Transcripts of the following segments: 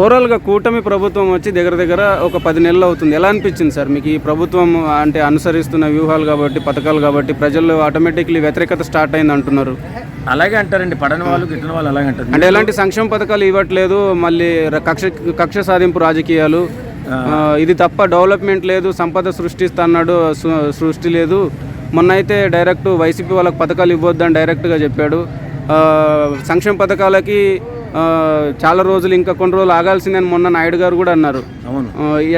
ఓవరాల్గా కూటమి ప్రభుత్వం వచ్చి దగ్గర దగ్గర ఒక పది నెలలు అవుతుంది. ఎలా అనిపించింది సార్? మీకు ఈ ప్రభుత్వం అంటే అనుసరిస్తున్న వ్యూహాలు కాబట్టి పథకాలు కాబట్టి ప్రజల్లో ఆటోమేటిక్లీ వ్యతిరేకత స్టార్ట్ అయింది అంటున్నారు. అలాగే అంటారండి. పడని వాళ్ళు గిట్టని వాళ్ళు అలాగే అంటారు. అంటే ఎలాంటి సంక్షేమ పథకాలు ఇవ్వట్లేదు. మళ్ళీ కక్ష కక్ష సాధింపు రాజకీయాలు. ఇది తప్ప డెవలప్మెంట్ లేదు. సంపద సృష్టిస్తా అన్నాడు సు- సృష్టి లేదు. మొన్న అయితే డైరెక్ట్ వైసీపీ వాళ్ళకి పథకాలు ఇవ్వద్దని డైరెక్ట్గా చెప్పాడు. సంక్షేమ పథకాలకి చాలా రోజులు ఇంకా కొన్ని రోజులు ఆగాల్సిందని మొన్న నాయుడు గారు కూడా అన్నారు అవును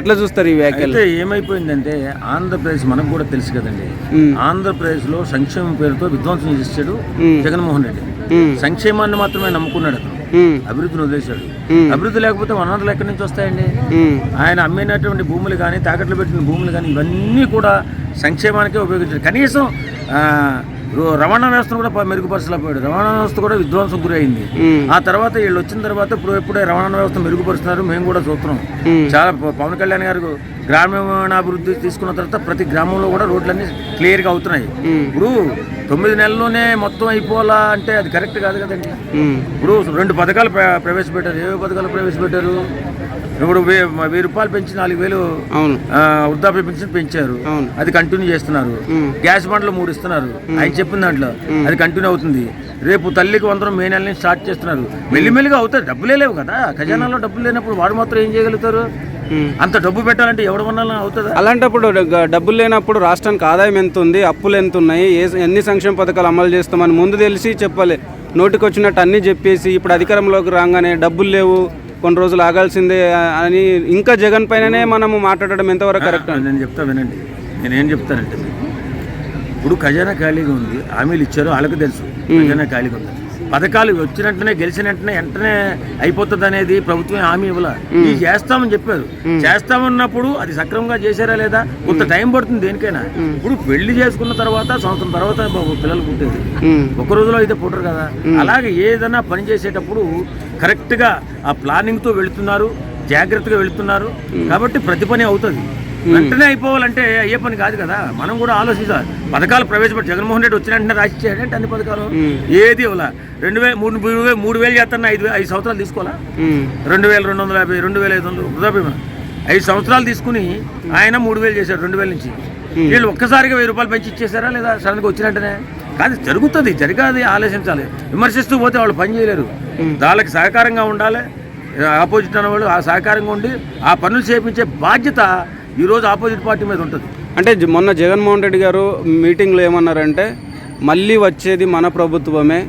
ఎట్లా చూస్తారు ఈ వ్యాఖ్యలు ఏమైపోయిందంటే ఆంధ్రప్రదేశ్ మనకు కూడా తెలుసు కదండి మ్మ్. ఆంధ్రప్రదేశ్లో సంక్షేమం పేరుతో విధ్వంసం చేశాడు. జగన్మోహన్ రెడ్డి. సంక్షేమాన్ని మాత్రమే నమ్ముకున్నాడు అతను. అభివృద్ధిని వదిలేశాడు. అభివృద్ధి లేకపోతే వనరులు ఎక్కడి నుంచి వస్తాయండి. ఆయన అమ్మినటువంటి భూములు కానీ తాకట్లు పెట్టిన భూములు కానీ ఇవన్నీ కూడా సంక్షేమానికే ఉపయోగించాడు కనీసం రవాణా వ్యవస్థను కూడా మెరుగుపరచలేకపోయాడు రవాణా వ్యవస్థ కూడా విధ్వంసం గురైంది. ఆ తర్వాత వీళ్ళు వచ్చిన తర్వాత ఇప్పుడు ఎప్పుడే రవాణా వ్యవస్థ మెరుగుపరుస్తున్నారు మేము కూడా చూస్తున్నాం. చాలా పవన్ కళ్యాణ్ గారు గ్రామీణాభివృద్ధి తీసుకున్న తర్వాత ప్రతి గ్రామంలో కూడా రోడ్లన్నీ క్లియర్గా అవుతున్నాయి. ఇప్పుడు తొమ్మిది నెలల్లోనే మొత్తం అయిపోవాలా అంటే అది కరెక్ట్ కాదు కదండి. ఇప్పుడు రెండు పథకాలు ప్ర- ప్రవేశపెట్టారు ఏ పథకాలు ప్రవేశపెట్టారు ఇప్పుడు వెయ్యి రూపాయలు పెంచి నాలుగు వేలు అవును. వృద్ధాప్య పెన్షన్ పెంచారు. అవును. అది కంటిన్యూ చేస్తున్నారు. గ్యాస్ బండ్లు మూడు ఇస్తున్నారు. ఆయన చెప్పిన దాంట్లో అది కంటిన్యూ అవుతుంది. రేపు తల్లికి వందరం మే నెల నుంచి స్టార్ట్ చేస్తున్నారు. మెల్లిమెల్లిగా అవుతాయి. డబ్బులే లేవు కదా. ఖజానాలో డబ్బులు లేనప్పుడు వాడు మాత్రం ఏం చేయగలుగుతారు. అంత డబ్బు పెట్టాలంటే ఎవడు కొనాలని అవుతుందా? అలాంటప్పుడు డబ్బులు లేనప్పుడు రాష్ట్రానికి ఆదాయం ఎంత ఉంది అప్పులు ఎంత ఉన్నాయి ఏ ఎన్ని సంక్షేమ పథకాలు అమలు చేస్తామని ముందు తెలిసి చెప్పాలి. నోటికి వచ్చినట్టు అన్నీ చెప్పేసి ఇప్పుడు అధికారంలోకి రాగానే డబ్బులు లేవు కొన్ని రోజులు ఆగాల్సిందే అని ఇంకా జగన్ పైననే మనము మాట్లాడడం ఎంతవరకు కరెక్ట్ నేను చెప్తా వినండి. నేనేం చెప్తానంటే ఇప్పుడు ఖజానా ఖాళీగా ఉంది హామీలు ఇచ్చారు వాళ్ళకి తెలుసు. ఖజానా ఖాళీగా ఉంది. పథకాలు వచ్చిన వెంటనే గెలిచిన వెంటనే వెంటనే అయిపోతుంది అనేది ప్రభుత్వం హామీ ఇవ్వాల. ఇది చేస్తామని చెప్పారు. చేస్తామన్నప్పుడు అది సక్రమంగా చేశారా లేదా? కొంత టైం పడుతుంది దేనికైనా. ఇప్పుడు పెళ్ళి చేసుకున్న తర్వాత సంవత్సరం తర్వాత బాబు పిల్లలు పుట్టేది. ఒక రోజులో అయితే పుట్టరు కదా. అలాగే ఏదైనా పని చేసేటప్పుడు కరెక్ట్గా ఆ ప్లానింగ్తో వెళుతున్నారు జాగ్రత్తగా వెళుతున్నారు. కాబట్టి ప్రతి పని అవుతుంది. వెంటనే అయిపోవాలంటే అయ్యే పని కాదు కదా. మనం కూడా ఆలోచించాలి పథకాలు ప్రవేశపెట్టి జగన్మోహన్ రెడ్డి వచ్చిన వెంటనే రాసి ఇచ్చాడంటే అన్ని పథకాలు? ఏది ఇవ్వాల? రెండు వేలు మూడు మూడు వేలు మూడు వేలు చేస్తున్నా ఐదు ఐదు సంవత్సరాలు తీసుకోవాలా? రెండు వేల రెండు వందల యాభై రెండు వేల ఐదు వందలు ఐదు సంవత్సరాలు తీసుకుని ఆయన మూడు వేలు చేశారు రెండు వేల నుంచి. వీళ్ళు ఒక్కసారిగా వెయ్యి రూపాయలు పెంచి ఇచ్చేసారా లేదా సడన్గా వచ్చినట్టునే? కాదు జరుగుతుంది జరగాది ఆలోచించాలి. విమర్శిస్తూ పోతే వాళ్ళు పని చేయలేరు. వాళ్ళకి సహకారంగా ఉండాలి. ఆపోజిట్ అనేవాళ్ళు ఆ సహకారంగా ఉండి ఆ పనులు చేపించే బాధ్యత ఈరోజు ఆపోజిట్ పార్టీ మీద ఉంటుంది. అంటే మొన్న జగన్మోహన్ రెడ్డి గారు మీటింగ్లో ఏమన్నారంటే మళ్ళీ వచ్చేది మన ప్రభుత్వమే.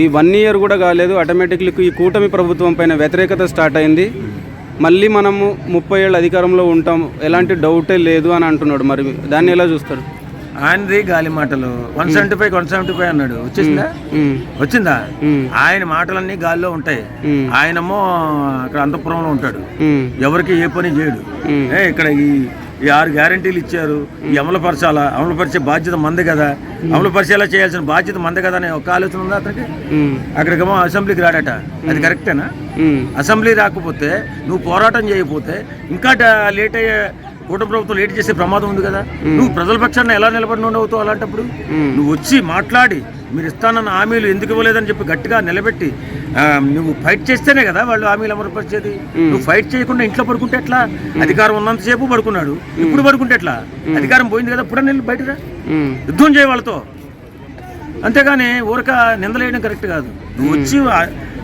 ఈ వన్ ఇయర్ కూడా కాలేదు ఆటోమేటిక్లీ ఈ కూటమి ప్రభుత్వం పైన వ్యతిరేకత స్టార్ట్ అయింది. మళ్ళీ మనము ముప్పై ఏళ్ళు అధికారంలో ఉంటాం ఎలాంటి డౌటే లేదు అని అంటున్నాడు. మరి దాన్ని ఎలా చూస్తారు? ఆయనది గాలి మాటలు. One seventy five one seventy five అన్నాడు. వచ్చేసిందా? వచ్చిందా? ఉమ్, ఆయన మాటలన్నీ గాల్లో ఉంటాయి. ఆయనమో అక్కడ అంతఃపురంలో ఉంటాడు. ఎవరికి ఏ పని చేయడు. ఇక్కడ ఈ ఈ ఆరు గ్యారంటీలు ఇచ్చారు. ఈ అమలుపరచాలా? అమలుపరిచే బాధ్యత మంది కదా. అమలుపరిచేలా చేయాల్సిన బాధ్యత మంది కదా అనే ఒక ఆలోచన ఉందా అతనికి? అక్కడికేమో అసెంబ్లీకి రాడట. అది కరెక్టేనా? అసెంబ్లీ రాకపోతే నువ్వు పోరాటం చేయకపోతే ఇంకా లేట్ అయ్యే కూట ప్రభుత్వం లేట్ చేసే ప్రమాదం ఉంది కదా. నువ్వు ప్రజల పక్షాన ఎలా నిలబడి ఉండవుతావు అలాంటప్పుడు. నువ్వు వచ్చి మాట్లాడి మీరు ఇస్తానన్న హామీలు ఎందుకు ఇవ్వలేదని చెప్పి గట్టిగా నిలబెట్టి నువ్వు ఫైట్ చేస్తేనే కదా వాళ్ళు హామీలు అమలుపరిచేది. నువ్వు ఫైట్ చేయకుండా ఇంట్లో పడుకుంటే ఎట్లా? అధికారం ఉన్నంతసేపు పడుకున్నాడు. ఇప్పుడు పడుకుంటే ఎట్లా? అధికారం పోయింది కదా ఇప్పుడు నేను బయటరా యుద్ధం చేయ వాళ్ళతో. అంతేగాని ఊరక నిందలేయడం కరెక్ట్ కాదు. నువ్వు వచ్చి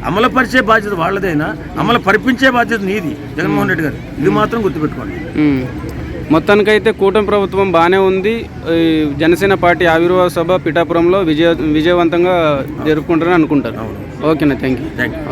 అమలుపరిచే బాధ్యత వాళ్ళదైనా అమలు పరిపించే బాధ్యత నీది. జగన్మోహన్ రెడ్డి గారు. ఇది మాత్రం గుర్తుపెట్టుకోండి. మొత్తానికైతే కూటమి ప్రభుత్వం బాగానే ఉంది. జనసేన పార్టీ ఆవిర్భావ సభ పిఠాపురంలో విజయ విజయవంతంగా జరుపుకుంటారని అనుకుంటారు. ఓకేనా థ్యాంక్ యూ థ్యాంక్ యూ